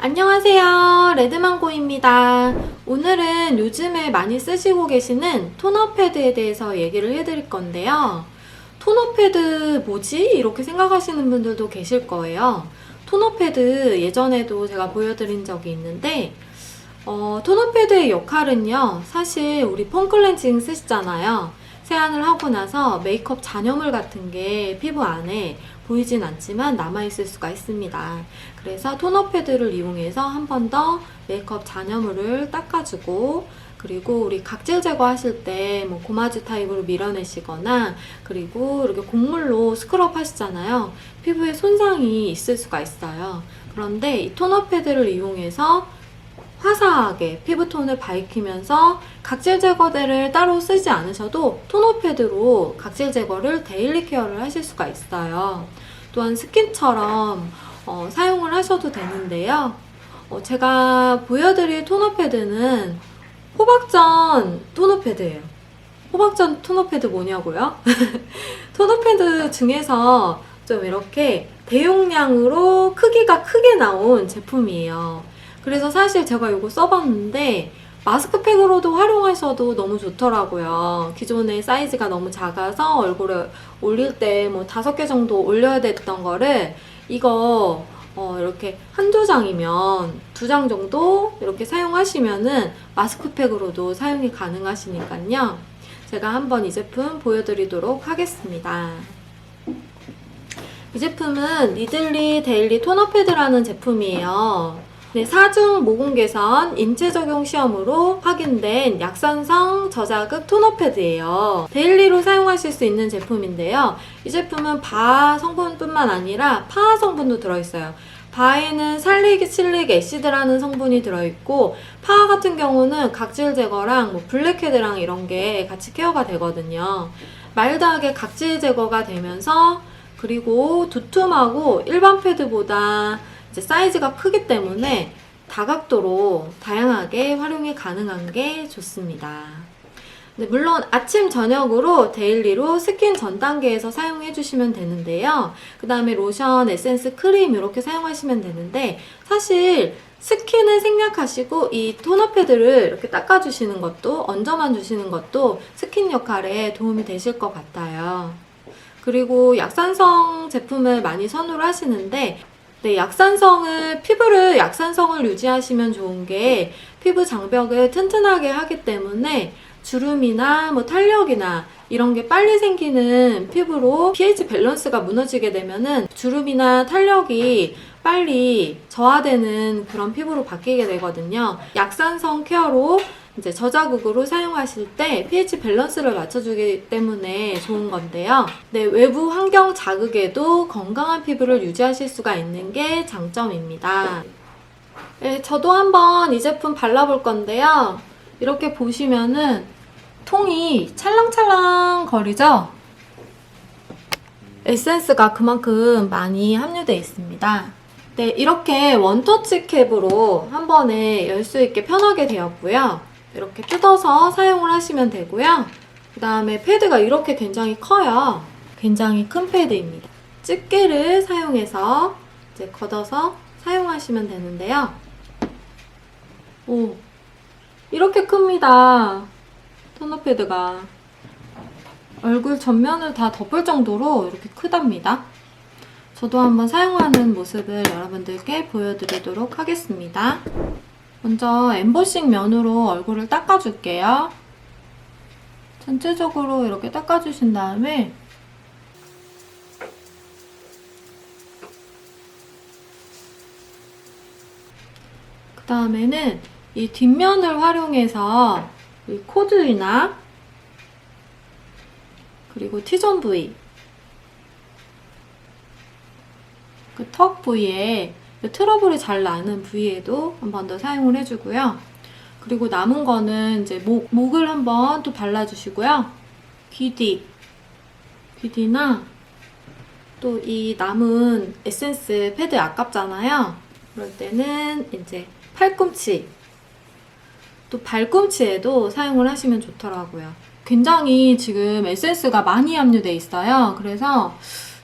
안녕하세요. 레드망고입니다. 오늘은 요즘에 많이 쓰시고 계시는 토너 패드에 대해서 얘기를 해드릴 건데요. 토너 패드 뭐지? 이렇게 생각하시는 분들도 계실 거예요. 토너 패드 예전에도 제가 보여드린 적이 있는데, 어, 토너 패드의 역할은요, 사실 우리 폼클렌징 쓰시잖아요. 세안을 하고 나서 메이크업 잔여물 같은 게 피부 안에 보이진 않지만 남아있을 수가 있습니다. 그래서 토너 패드를 이용해서 한 번 더 메이크업 잔여물을 닦아주고 그리고 우리 각질 제거하실 때 뭐 고마지 타입으로 밀어내시거나 그리고 이렇게 곡물로 스크럽 하시잖아요. 피부에 손상이 있을 수가 있어요. 그런데 이 토너 패드를 이용해서 화사하게 피부톤을 밝히면서 각질 제거제를 따로 쓰지 않으셔도 토너 패드로 각질 제거를 데일리 케어를 하실 수가 있어요. 또한 스킨처럼 어, 사용을 하셔도 되는데요. 어, 제가 보여드릴 토너 패드는 호박전 토너 패드예요. 호박전 토너 패드 뭐냐고요? 토너 패드 중에서 좀 이렇게 대용량으로 크기가 크게 나온 제품이에요. 그래서 사실 제가 이거 써봤는데 마스크팩으로도 활용하셔도 너무 좋더라고요. 기존의 사이즈가 너무 작아서 얼굴에 올릴 때 뭐 다섯 개 정도 올려야 됐던 거를 이거 어, 이렇게 한두 장이면 두 장 정도 이렇게 사용하시면은 마스크팩으로도 사용이 가능하시니까요. 제가 한번 이 제품 보여드리도록 하겠습니다. 이 제품은 니들리 데일리 토너 패드라는 제품이에요. 네, 사중 모공 개선 인체 적용 시험으로 확인된 약산성 저자극 토너 패드예요. 데일리로 사용하실 수 있는 제품인데요. 이 제품은 바 성분뿐만 아니라 파 성분도 들어있어요. 바에는 살리실릭 애시드라는 성분이 들어있고 파 같은 경우는 각질 제거랑 뭐 블랙헤드랑 이런 게 같이 케어가 되거든요. 마일드하게 각질 제거가 되면서 그리고 두툼하고 일반 패드보다 이제 사이즈가 크기 때문에 다각도로 다양하게 활용이 가능한 게 좋습니다. 네, 물론 아침 저녁으로 데일리로 스킨 전 단계에서 사용해 주시면 되는데요. 그 다음에 로션, 에센스, 크림 이렇게 사용하시면 되는데 사실 스킨을 생략하시고 이 토너 패드를 이렇게 닦아주시는 것도 얹어만 주시는 것도 스킨 역할에 도움이 되실 것 같아요. 그리고 약산성 제품을 많이 선호를 하시는데 네, 약산성을, 피부를 약산성을 유지하시면 좋은 게 피부 장벽을 튼튼하게 하기 때문에 주름이나 뭐 탄력이나 이런 게 빨리 생기는 피부로 pH 밸런스가 무너지게 되면은 주름이나 탄력이 빨리 저하되는 그런 피부로 바뀌게 되거든요. 약산성 케어로 이제 저자극으로 사용하실 때 pH 밸런스를 맞춰주기 때문에 좋은 건데요. 네, 외부 환경 자극에도 건강한 피부를 유지하실 수가 있는 게 장점입니다. 네, 저도 한번 이 제품 발라볼 건데요. 이렇게 보시면은 통이 찰랑찰랑 거리죠? 에센스가 그만큼 많이 함유되어 있습니다. 네, 이렇게 원터치 캡으로 한 번에 열 수 있게 편하게 되었고요. 이렇게 뜯어서 사용을 하시면 되고요. 그 다음에 패드가 이렇게 굉장히 커요. 굉장히 큰 패드입니다. 집게를 사용해서 이제 걷어서 사용하시면 되는데요. 오, 이렇게 큽니다. 토너 패드가. 얼굴 전면을 다 덮을 정도로 이렇게 크답니다. 저도 한번 사용하는 모습을 여러분들께 보여드리도록 하겠습니다. 먼저 엠보싱 면으로 얼굴을 닦아줄게요. 전체적으로 이렇게 닦아주신 다음에 그 다음에는 이 뒷면을 활용해서 이 코드이나 그리고 T존 부위 그 턱 부위에 그 트러블이 잘 나는 부위에도 한 번 더 사용을 해주고요. 그리고 남은 거는 이제 목, 목을 한번 또 발라주시고요. 귀뒤, 귀뒤나 또 이 남은 에센스 패드 아깝잖아요. 그럴 때는 이제 팔꿈치, 또 발꿈치에도 사용을 하시면 좋더라고요. 굉장히 지금 에센스가 많이 함유돼 있어요. 그래서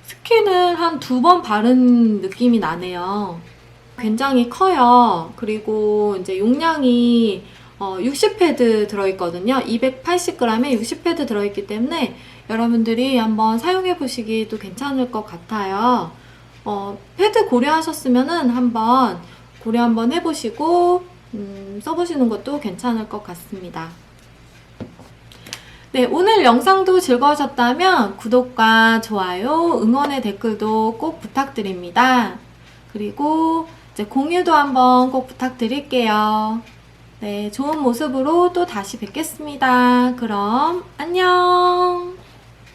스킨을 한 두 번 바른 느낌이 나네요. 굉장히 커요. 그리고 이제 용량이 어, 60패드 들어있거든요. 280g에 60패드 들어있기 때문에 여러분들이 한번 사용해 보시기도 괜찮을 것 같아요. 어, 패드 고려하셨으면은 한번 고려 한번 해보시고 음, 써보시는 것도 괜찮을 것 같습니다. 네, 오늘 영상도 즐거우셨다면 구독과 좋아요, 응원의 댓글도 꼭 부탁드립니다. 그리고 이제 공유도 한번 꼭 부탁드릴게요. 네, 좋은 모습으로 또 다시 뵙겠습니다. 그럼 안녕!